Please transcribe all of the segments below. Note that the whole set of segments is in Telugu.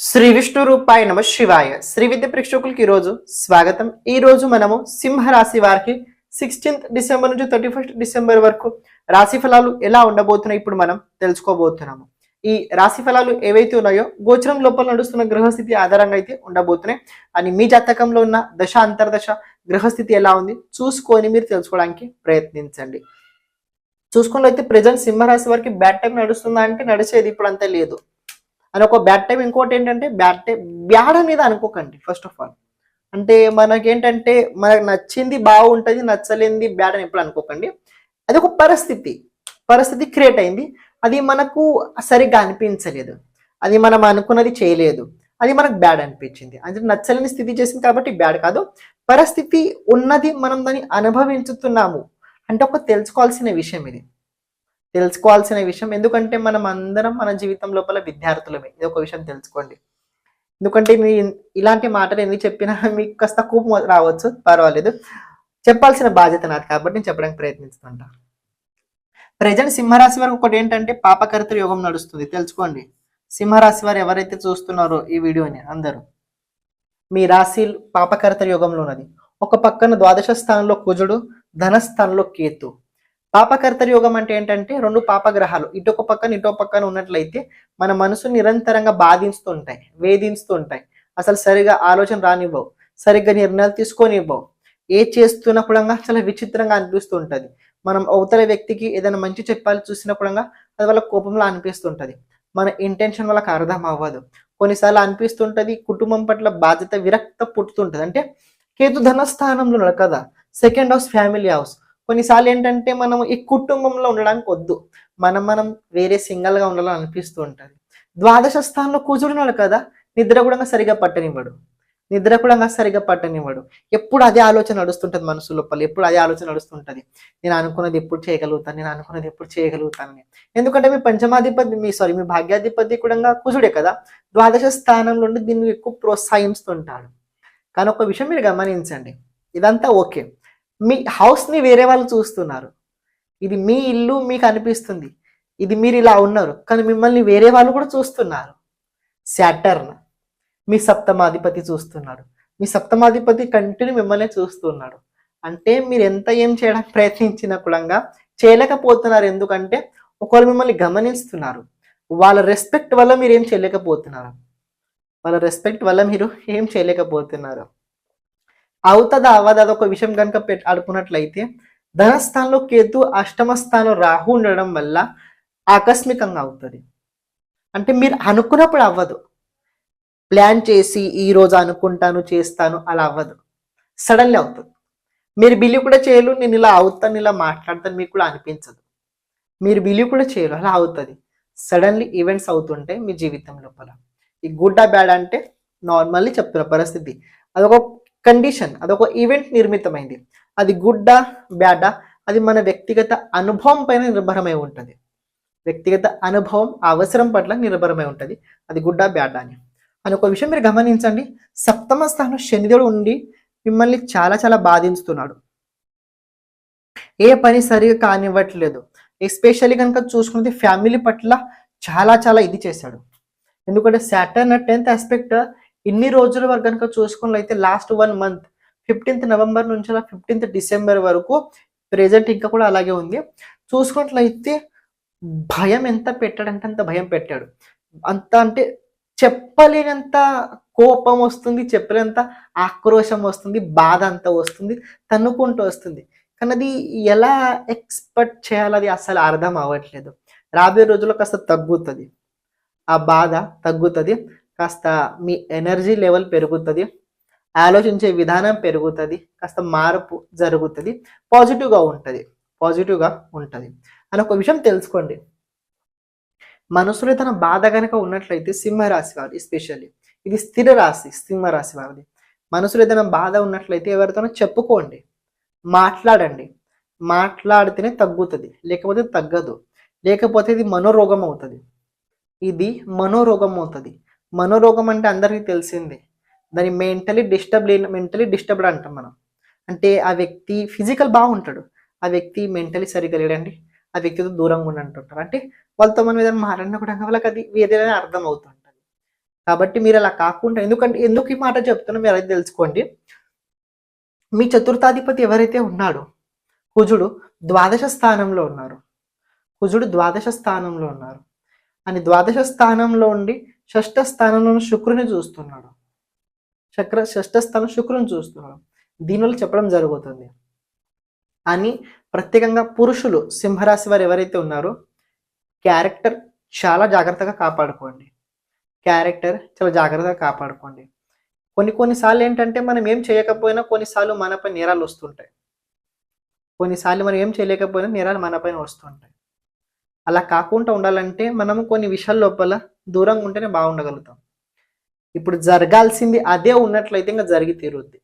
శ్రీ విష్ణు రూపాయ నమ శివాయ. శ్రీ విద్య ప్రేక్షకులకి ఈ రోజు స్వాగతం. ఈ రోజు మనము సింహరాశి వారికి సిక్స్టీన్త్ డిసెంబర్ నుంచి థర్టీ ఫస్ట్ డిసెంబర్ వరకు రాశి ఫలాలు ఎలా ఉండబోతున్నాయి ఇప్పుడు మనం తెలుసుకోబోతున్నాము. ఈ రాశి ఫలాలు ఏవైతే ఉన్నాయో గోచరం లోపల నడుస్తున్న గ్రహస్థితి ఆధారంగా అయితే ఉండబోతున్నాయి. అని మీ జాతకంలో ఉన్న దశ అంతర్దశ గ్రహస్థితి ఎలా ఉంది చూసుకొని మీరు తెలుసుకోవడానికి ప్రయత్నించండి. చూసుకున్నట్లయితే ప్రజెంట్ సింహరాశి వారికి బ్యాడ్ టైం నడుస్తుందా అంటే నడిచేది ఇప్పుడు అంతే లేదు. అని ఒక బ్యాడ్ టైం ఇంకోటి ఏంటంటే బ్యాడ్ టైం బ్యాడ్ అనేది అనుకోకండి ఫస్ట్ ఆఫ్ ఆల్ అంటే మనకేంటంటే మనకు నచ్చింది బాగుంటుంది నచ్చలేనిది బ్యాడ్ అని ఎప్పుడు అనుకోకండి. అది ఒక పరిస్థితి. పరిస్థితి క్రియేట్ అయింది. అది మనకు సరిగ్గా అనిపించలేదు. అది మనం అనుకున్నది చేయలేదు. అది మనకు బ్యాడ్ అనిపించింది. అంటే నచ్చలేని స్థితి చేసింది కాబట్టి బ్యాడ్ కాదు. పరిస్థితి ఉన్నది మనం దాన్ని అనుభవించుతున్నాము. అంటే ఒక తెలుసుకోవాల్సిన విషయం ఇది. తెలుసుకోవాల్సిన విషయం. ఎందుకంటే మనం అందరం మన జీవితం లోపల విద్యార్థులమే. ఇది ఒక విషయం తెలుసుకోండి. ఎందుకంటే మీ ఇలాంటి మాటలు ఎన్ని చెప్పినా మీకు కాస్త కోపం రావచ్చు. పర్వాలేదు. చెప్పాల్సిన బాధ్యత నాది కాబట్టి నేను చెప్పడానికి ప్రయత్నిస్తుంటా. ప్రజెంట్ సింహరాశి వారికి ఒకటి ఏంటంటే పాపకర్త యోగం నడుస్తుంది. తెలుసుకోండి. సింహరాశి వారు ఎవరైతే చూస్తున్నారో ఈ వీడియోని అందరూ. మీ రాశి పాపకర్త యోగంలో ఉన్నది ఒక పక్కన ద్వాదశ స్థానంలో కుజుడు ధనస్థానంలో కేతు. పాపకర్తరి యోగం అంటే ఏంటంటే రెండు పాపగ్రహాలు. ఇటొక పక్కన ఇటో పక్కన ఉన్నట్లయితే మన మనసు నిరంతరంగా బాధిస్తుంటాయి వేధిస్తుంటాయి. అసలు సరిగా ఆలోచన రానివ్వవు. సరిగ్గా నిర్ణయాలు తీసుకొనివ్వవు. ఏ చేస్తున్నప్పుడు చాలా విచిత్రంగా అనిపిస్తూ ఉంటది మనం అవతల వ్యక్తికి ఏదైనా మంచి చెప్పాలి చూసినప్పుడు అది వాళ్ళ కోపంలో అనిపిస్తుంటది. మన ఇంటెన్షన్ వాళ్ళకి అర్థం అవ్వదు. కొన్నిసార్లు అనిపిస్తుంటది కుటుంబం పట్ల బాధ్యత విరక్త పుట్టుతుంటది. అంటే కేతు ధనస్థానంలో కదా. సెకండ్ హౌస్ ఫ్యామిలీ హౌస్ కొన్నిసార్లు ఏంటంటే మనం ఈ కుటుంబంలో ఉండడానికి వద్దు. మనం మనం వేరే సింగల్గా ఉండాలని అనిపిస్తూ ఉంటుంది. ద్వాదశ స్థానంలో కూర్చున్నాడు కదా. నిద్ర కూడా సరిగా పట్టనివ్వడు. నిద్ర కూడా సరిగా పట్టనివ్వడు. ఎప్పుడు అదే ఆలోచన నడుస్తుంటది మనసు లోపల. ఎప్పుడు అదే ఆలోచన నడుస్తుంటది. నేను అనుకున్నది ఎప్పుడు చేయగలుగుతాను. నేను అనుకున్నది ఎప్పుడు చేయగలుగుతానని. ఎందుకంటే మీ పంచమాధిపతి మీ సారీ మీ భాగ్యాధిపతి కూడా కుజుడే కదా. ద్వాదశ స్థానంలో ఉండి దీన్ని ఎక్కువ ప్రోత్సహిస్తుంటాడు. కానీ ఒక విషయం మీరు గమనించండి. ఇదంతా ఓకే. మీ హౌస్ని వేరే వాళ్ళు చూస్తున్నారు. ఇది మీ ఇల్లు మీకు అనిపిస్తుంది. ఇది మీరు ఇలా ఉన్నారు. కానీ మిమ్మల్ని వేరే వాళ్ళు కూడా చూస్తున్నారు. శాటర్న్ మీ సప్తమాధిపతి చూస్తున్నాడు. మీ సప్తమాధిపతి కంటిన్యూ మిమ్మల్ని చూస్తున్నాడు. అంటే మీరు ఎంత ఏం చేయడానికి ప్రయత్నించిన కులంగా చేయలేకపోతున్నారు. ఎందుకంటే ఒకవేళ మిమ్మల్ని గమనిస్తున్నారు. వాళ్ళ రెస్పెక్ట్ వల్ల మీరు ఏం చేయలేకపోతున్నారు. వాళ్ళ రెస్పెక్ట్ వల్ల మీరు ఏం చేయలేకపోతున్నారు. అవుతుందా అవ్వదా అదొక విషయం కనుక పెట్ అనుకున్నట్లయితే ధనస్థానంలో కేతు అష్టమ స్థానంలో రాహు ఉండడం వల్ల ఆకస్మికంగా అవుతుంది. అంటే మీరు అనుకున్నప్పుడు అవ్వదు. ప్లాన్ చేసి ఈ రోజు అనుకుంటాను చేస్తాను అలా అవ్వదు. సడన్లీ అవుతుంది. మీరు బిలీవ్ కూడా చేయరు నేను ఇలా అవుతాను ఇలా మాట్లాడతాను మీకు కూడా అనిపించదు. మీరు బిలీవ్ కూడా చేయరు అలా అవుతుంది. సడన్లీ ఈవెంట్స్ అవుతుంటాయి మీ జీవితం లోపల. ఈ గుడ్ ఆ బ్యాడ్ అంటే నార్మల్లీ చెప్తున్న పరిస్థితి. అదొక కండిషన్ అదొక ఈవెంట్ నిర్మితమైంది. అది గుడ్డా బ్యాడా అది మన వ్యక్తిగత అనుభవం పైన నిర్భరమై ఉంటుంది. వ్యక్తిగత అనుభవం అవసరం పట్ల నిర్భరమై ఉంటుంది. అది గుడ్డా బ్యాడా అని. అని ఒక విషయం మీరు గమనించండి. సప్తమ స్థానం శనిదేవుడు ఉండి మిమ్మల్ని చాలా చాలా బాధించుతున్నాడు. ఏ పని సరిగా కానివ్వట్లేదు. ఎస్పెషల్లీ కనుక చూసుకుంటే ఫ్యామిలీ పట్ల చాలా చాలా ఇది చేశాడు. ఎందుకంటే సాటర్న్ టెన్త్ ఆస్పెక్ట్ ఇన్ని రోజుల వరకు కనుక చూసుకున్నట్లయితే last one month fifteenth November నుంచి అలా ఫిఫ్టీన్త్ డిసెంబర్ వరకు ప్రెజెంట్ ఇంకా కూడా అలాగే ఉంది. చూసుకున్నట్లయితే భయం ఎంత పెట్టాడంటే అంత భయం పెట్టాడు. అంత అంటే చెప్పలేనంత కోపం వస్తుంది చెప్పలేనంత ఆక్రోశం వస్తుంది బాధ అంత వస్తుంది తన్నుకుంటూ వస్తుంది. కానీ అది ఎలా ఎక్స్పెక్ట్ చేయాలి అది అసలు అర్థం అవ్వట్లేదు. రాబోయే రోజుల్లో కాస్త తగ్గుతుంది. ఆ బాధ తగ్గుతుంది. కాస్త మీ ఎనర్జీ లెవెల్ పెరుగుతుంది. ఆలోచించే విధానం పెరుగుతుంది. కాస్త మార్పు జరుగుతుంది. పాజిటివ్గా ఉంటుంది. పాజిటివ్గా ఉంటుంది. అని ఒక విషయం తెలుసుకోండి. మనసులో తన బాధ కనుక ఉన్నట్లయితే సింహరాశి వారు ఎస్పెషల్లీ ఇది స్థిర రాశి సింహరాశి వారిది. మనసులో ఏదైనా బాధ ఉన్నట్లయితే ఎవరితోనో చెప్పుకోండి. మాట్లాడండి. మాట్లాడితేనే తగ్గుతుంది. లేకపోతే తగ్గదు. లేకపోతే ఇది మనోరోగం అవుతుంది. ఇది మనోరోగం అవుతుంది. మనోరోగం అంటే అందరికీ తెలిసిందే. దాన్ని మెంటలీ డిస్టర్బ్ లేని మెంటలీ డిస్టర్బ్డ్ అంటాం మనం. అంటే ఆ వ్యక్తి ఫిజికల్ బాగుంటాడు. ఆ వ్యక్తి మెంటలీ సరిగా లేడండి. ఆ వ్యక్తితో దూరంగా ఉండి అంటే వాళ్ళతో మనం ఏదైనా మాట్లాడినా కూడా వాళ్ళకి అది ఏదైనా అర్థం అవుతుంటుంది కాబట్టి మీరు అలా కాకుండా ఎందుకంటే ఎందుకు ఈ మాట చెప్తున్నా మీరు అది తెలుసుకోండి. మీ చతుర్థాధిపతి ఎవరైతే ఉన్నాడో కుజుడు ద్వాదశ స్థానంలో ఉన్నారు. కుజుడు ద్వాదశ స్థానంలో ఉన్నారు. అని ద్వాదశ స్థానంలో ఉండి షష్ఠ స్థానంలో శుక్రుని చూస్తున్నాడు. చక్ర షష్ఠ స్థానం శుక్రుని చూస్తున్నాడు. దీనివల్ల చెప్పడం జరుగుతుంది. అని ప్రత్యేకంగా పురుషులు సింహరాశి వారు ఎవరైతే ఉన్నారో క్యారెక్టర్ చాలా జాగ్రత్తగా కాపాడుకోండి. క్యారెక్టర్ చాలా జాగ్రత్తగా కాపాడుకోండి. కొన్ని కొన్నిసార్లు ఏంటంటే మనం ఏం చేయకపోయినా కొన్నిసార్లు మనపై నేరాలు వస్తుంటాయి. కొన్నిసార్లు మనం ఏం చేయలేకపోయినా నేరాలు మనపైన వస్తుంటాయి. అలా కాకుండా ఉండాలంటే మనము కొన్ని విషయాల లోపల దూరంగా ఉంటేనే బాగుండగలుగుతాం. ఇప్పుడు జరగాల్సింది అదే ఉన్నట్లయితే ఇంకా జరిగి తీరుద్ది.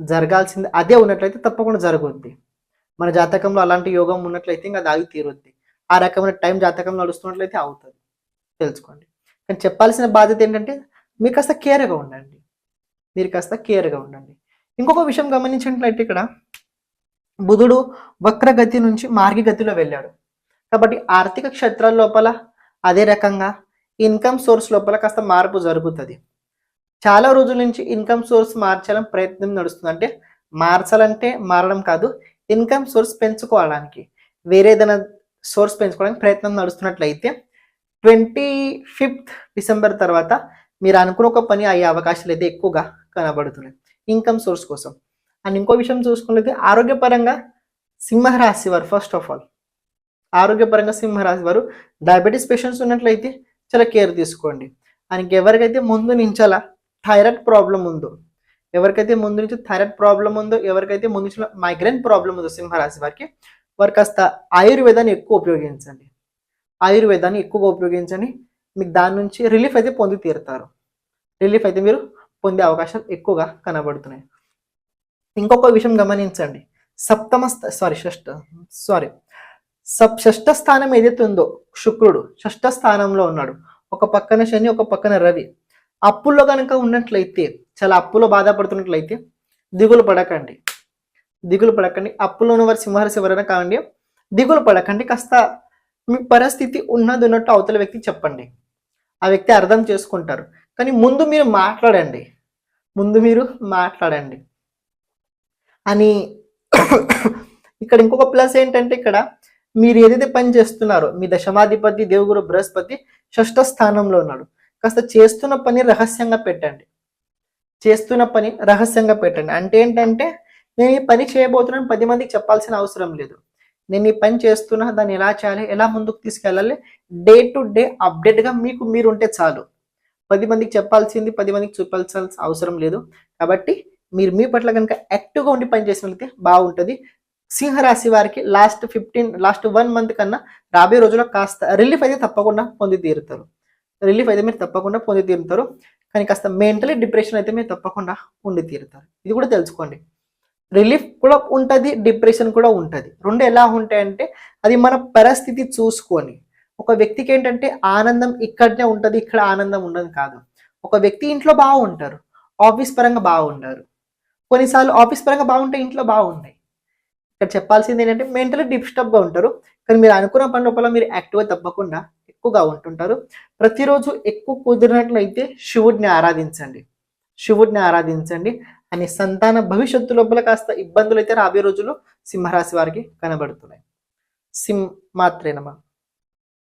జరగాల్సింది అదే ఉన్నట్లయితే తప్పకుండా జరుగుద్ది. మన జాతకంలో అలాంటి యోగం ఉన్నట్లయితే ఇంకా అది ఆగి తీరుద్ది. ఆ రకమైన టైం జాతకం నడుస్తున్నట్లయితే అవుతుంది. తెలుసుకోండి. కానీ చెప్పాల్సిన బాధ్యత ఏంటంటే మీరు కాస్త కేర్గా ఉండండి. మీరు కాస్త కేర్గా ఉండండి. ఇంకొక విషయం గమనించినట్లయితే ఇక్కడ బుధుడు వక్రగతి నుంచి మార్గగతిలో వెళ్ళాడు. కాబట్టి ఆర్థిక క్షేత్రాల లోపల అదే రకంగా ఇన్కమ్ సోర్స్ లోపల కాస్త మార్పు జరుగుతుంది. చాలా రోజుల నుంచి ఇన్కమ్ సోర్స్ మార్చాలని ప్రయత్నం నడుస్తుంది. అంటే మార్చాలంటే మారడం కాదు ఇన్కమ్ సోర్స్ పెంచుకోవడానికి వేరే ఏదైనా సోర్స్ పెంచుకోవడానికి ప్రయత్నం నడుస్తున్నట్లయితే ట్వంటీ ఫిఫ్త్ డిసెంబర్ తర్వాత మీరు అనుకున్న ఒక పని అయ్యే అవకాశాలు అయితే ఎక్కువగా కనబడుతున్నాయి ఇన్కమ్ సోర్స్ కోసం. అండ్ ఇంకో విషయం చూసుకున్నట్లయితే ఆరోగ్యపరంగా సింహరాశి వారు ఫస్ట్ ఆఫ్ ఆల్ ఆరోగ్యపరంగా సింహరాశి వారు డయాబెటీస్ పేషెంట్స్ ఉన్నట్లయితే చాలా కేర్ తీసుకోండి. ఆయనకి ఎవరికైతే ముందు నుంచి థైరాయిడ్ ప్రాబ్లం ఉందో ఎవరికైతే ముందు నుంచి థైరాయిడ్ ప్రాబ్లం ఉందో ఎవరికైతే ముందు నుంచి మైగ్రేన్ ప్రాబ్లం ఉందో సింహరాశి వారికి వారు కాస్త ఆయుర్వేదాన్ని ఎక్కువ ఉపయోగించండి. ఆయుర్వేదాన్ని ఎక్కువగా ఉపయోగించండి. మీకు దాని నుంచి రిలీఫ్ అయితే పొంది తీరుతారు. రిలీఫ్ అయితే మీరు పొందే అవకాశాలు ఎక్కువగా కనబడుతున్నాయి. ఇంకొక విషయం గమనించండి. సప్తమ సారీ షష్ట సారీ సబ్ షష్ఠ స్థానం ఏదైతే ఉందో శుక్రుడు షష్ఠ స్థానంలో ఉన్నాడు. ఒక పక్కన శని ఒక పక్కన రవి. అప్పుల్లో కనుక ఉన్నట్లయితే చాలా అప్పులో బాధపడుతున్నట్లయితే దిగులు పడకండి. దిగులు పడకండి. అప్పులో ఉన్న వారి సింహరాశి ఎవరైనా కావండి దిగులు పడకండి. కాస్త మీ పరిస్థితి ఉన్నది ఉన్నట్టు అవతల వ్యక్తి చెప్పండి. ఆ వ్యక్తి అర్థం చేసుకుంటారు. కానీ ముందు మీరు మాట్లాడండి. ముందు మీరు మాట్లాడండి. అని ఇక్కడ ఇంకొక ప్లస్ ఏంటంటే ఇక్కడ మీరు ఏదైతే పని చేస్తున్నారో మీ దశమాధిపతి దేవుగురు బృహస్పతి షష్ఠ స్థానంలో ఉన్నాడు. కాస్త చేస్తున్న పని రహస్యంగా పెట్టండి. చేస్తున్న పని రహస్యంగా పెట్టండి. అంటే ఏంటంటే నేను ఈ పని చేయబోతున్నాను పది మందికి చెప్పాల్సిన అవసరం లేదు. నేను ఈ పని చేస్తున్నా దాన్ని ఎలా చేయాలి ఎలా ముందుకు తీసుకెళ్ళాలి డే టు డే అప్డేట్గా మీకు మీరు ఉంటే చాలు. పది మందికి చెప్పాల్సింది పది మందికి చూపాల్సిన అవసరం లేదు. కాబట్టి మీరు మీ పట్ల కనుక యాక్టివ్గా ఉండి పని చేసినట్లయితే బాగుంటుంది. సింహరాశి వారికి last fifteen last one month కన్నా రాబోయే రోజుల్లో కాస్త రిలీఫ్ అయితే తప్పకుండా పొంది తీరుతారు. రిలీఫ్ అయితే మీరు తప్పకుండా పొంది తీరుతారు. కానీ కాస్త మెంటలీ డిప్రెషన్ అయితే మీరు తప్పకుండా ఉండి తీరుతారు. ఇది కూడా తెలుసుకోండి. రిలీఫ్ కూడా ఉంటుంది డిప్రెషన్ కూడా ఉంటుంది. రెండు ఎలా ఉంటాయంటే అది మన పరిస్థితి చూసుకొని. ఒక వ్యక్తికి ఏంటంటే ఆనందం ఇక్కడనే ఉంటుంది ఇక్కడ ఆనందం ఉండదు కాదు. ఒక వ్యక్తి ఇంట్లో బాగుంటారు ఆఫీస్ పరంగా బాగుంటారు. కొన్నిసార్లు ఆఫీస్ పరంగా బాగుంటే ఇంట్లో బాగుంటాయి. ఇక్కడ చెప్పాల్సింది ఏంటంటే మెంటలీ డిస్టర్బ్గా ఉంటారు. కానీ మీరు అనుకున్న పని లోపల మీరు యాక్టివ్గా తప్పకుండా ఎక్కువగా ఉంటుంటారు. ప్రతిరోజు ఎక్కువ కుదిరినట్లయితే శివుడిని ఆరాధించండి. శివుడిని ఆరాధించండి. అని సంతాన భవిష్యత్తు లోపల కాస్త ఇబ్బందులు అయితే రాబోయే రోజుల్లో సింహరాశి వారికి కనబడుతున్నాయి. సిం మాత్రేనమా